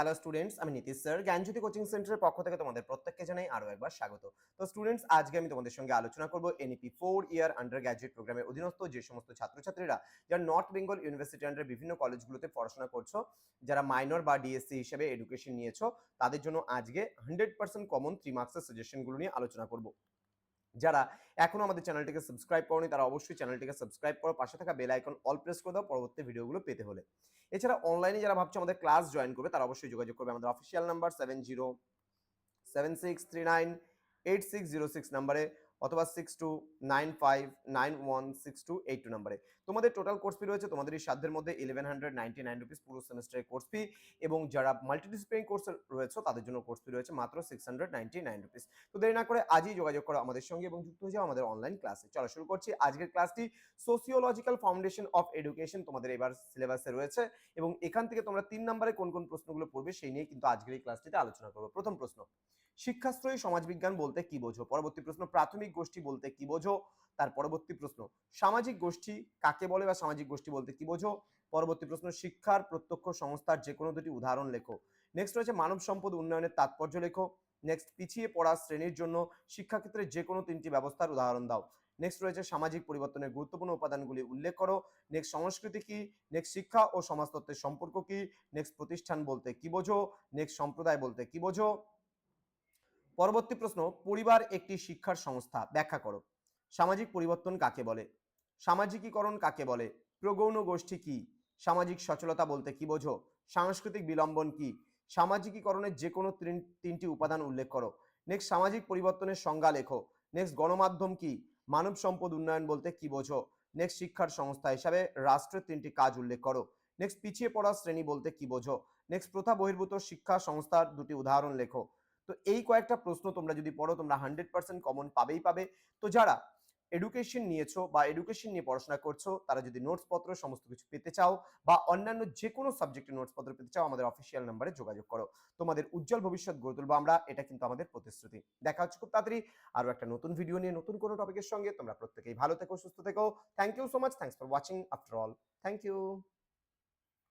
Hello students আমি Nitish sir. জ্ঞানজ্যোতি coaching সেন্টারের পক্ষ থেকে তোমাদের প্রত্যেককে জানাই আরও একবার স্বাগত। তো স্টুডেন্টস আজকে আমি তোমাদের সঙ্গে আলোচনা করব NEP four year undergraduate প্রোগ্রামের অধীনস্থ যে সমস্ত ছাত্রছাত্রীরা যারা নর্থ বেঙ্গল ইউনিভার্সিটি আন্ডার বিভিন্ন কলেজগুলোতে পড়াশোনা করছ, যারা মাইনর বা ডিএসসি হিসেবে এডুকেশন নিয়েছো, তাদের জন্য আজকে হান্ড্রেড পার্সেন্ট কমন থ্রি মার্কসের সাজেশনগুলো নিয়ে আলোচনা করব। যারা এখনও আমাদের চ্যানেলটিকে সাবস্ক্রাইব করনি, তারা অবশ্যই চ্যানেলটিকে সাবস্ক্রাইব করো, পাশে থাকা বেল আইকন অল প্রেস করে দাও, পরবর্তী ভিডিওগুলো পেতে হলে। এছাড়া অনলাইনে যারা ভাবছে আমাদের ক্লাস জয়েন করবে, তারা অবশ্যই যোগাযোগ করবে আমাদের official number seven zero seven six three nine eight six zero six নাম্বারে অথবা six two nine five nine one six two eight two নাম্বারে। তোমাদের টোটাল কোর্স ফি রয়েছে, তোমাদের এই সাধ্যের মধ্যে eleven hundred ninety nine rupees পুরো সেমিস্টারের কোর্স ফি এবং যারা মাল্টিডিসিপ্লিন কোর্স রয়েছে, তাদের জন্য কোর্স ফি রয়েছে মাত্র six hundred ninety nine rupees তো দেরি না করে আজই যোগাযোগ করো আমাদের সঙ্গে এবং যুক্ত হয়ে যাও আমাদের অনলাইন ক্লাসে চলো শুরু করছি আজকের ক্লাসটি সোসিওলজিক্যাল ফাউন্ডেশন অফ এডুকেশন তোমাদের এবার সিলেবাসে রয়েছে এবং এখান থেকে তোমরা তিন নম্বরে কোন কোন প্রশ্নগুলো পড়বে সেই নিয়ে কিন্তু আজকের এই ক্লাসটিতে আলোচনা করব। প্রথম প্রশ্ন, শিক্ষাশ্রয়ী সমাজবিজ্ঞান বলতে কি বোঝো? পরবর্তী প্রশ্ন, প্রাথমিক গোষ্ঠী বলতে কি বোঝো? তার পরবর্তী প্রশ্ন, সামাজিক গোষ্ঠী কাকে বলে বা সামাজিক গোষ্ঠী বলতে কি বোঝো? পরবর্তী প্রশ্ন, শিক্ষার প্রত্যক্ষ সংস্থার যে কোনো দুটি উদাহরণ লেখো। নেক্সট রয়েছে, মানব সম্পদ উন্নয়নের তাৎপর্য লেখো। নেক্সট পিছিয়ে পড়া শ্রেণির জন্য শিক্ষাক্ষেত্রে যে কোনো তিনটি ব্যবস্থার উদাহরণ দাও। নেক্সট রয়েছে, সামাজিক পরিবর্তনের গুরুত্বপূর্ণ উপাদানগুলি উল্লেখ করো। নেক্সট সংস্কৃতি কি? নেক্সট শিক্ষা ও সমাজতত্ত্বের সম্পর্ক কি? নেক্সট প্রতিষ্ঠান বলতে কি বোঝো? নেক্সট সম্প্রদায় বলতে কি বোঝো? পরবর্তী প্রশ্ন, পরিবার একটি শিক্ষার সংস্থা, ব্যাখ্যা করো। সামাজিক পরিবর্তন কাকে বলে? সামাজিকীকরণ কাকে বলে? প্রগৌণ গোষ্ঠী কি? সামাজিক সচলতা বলতে কি বোঝো? সাংস্কৃতিক বিলম্বন কি? সামাজিকীকরণের যে কোনো তিনটি উপাদান উল্লেখ করো। নেক্সট সামাজিক পরিবর্তনের সংজ্ঞা লেখো। নেক্সট গণমাধ্যম কি? মানব সম্পদ উন্নয়ন বলতে কি বোঝো? নেক্সট শিক্ষার সংস্থা হিসাবে রাষ্ট্রের তিনটি কাজ উল্লেখ করো। নেক্সট পিছিয়ে পড়া শ্রেণি বলতে কি বোঝো? নেক্সট প্রথা বহির্ভূত শিক্ষা সংস্থার দুটি উদাহরণ লেখো। তো এই কয়েকটা প্রশ্ন তোমরা যদি পড়ো, তোমরা হান্ড্রেড পার্সেন্ট কমন পাবেই পাবে। তো যারা এডুকেশন নিয়েছো বা এডুকেশন নিয়ে পড়াশোনা করছ, তারা যদি নোটস পত্র, সমস্ত কিছু পেতে চাও বা অন্যান্য যে কোনো সাবজেক্টের নোটস পত্র পেতে চাও, আমাদের অফিসিয়াল নাম্বারে যোগাযোগ করো। তোমাদের উজ্জ্বল ভবিষ্যৎ গড়ে তুলবো আমরা, এটা কিন্তু আমাদের প্রতিশ্রুতি। দেখা হচ্ছে খুব তাড়াতাড়ি আরও একটা নতুন ভিডিও নিয়ে, নতুন কোনো টপিকের সঙ্গে। তোমরা প্রত্যেকেই ভালো থেকো, সুস্থ থেকো। Thank you so much thanks for watching after all thank you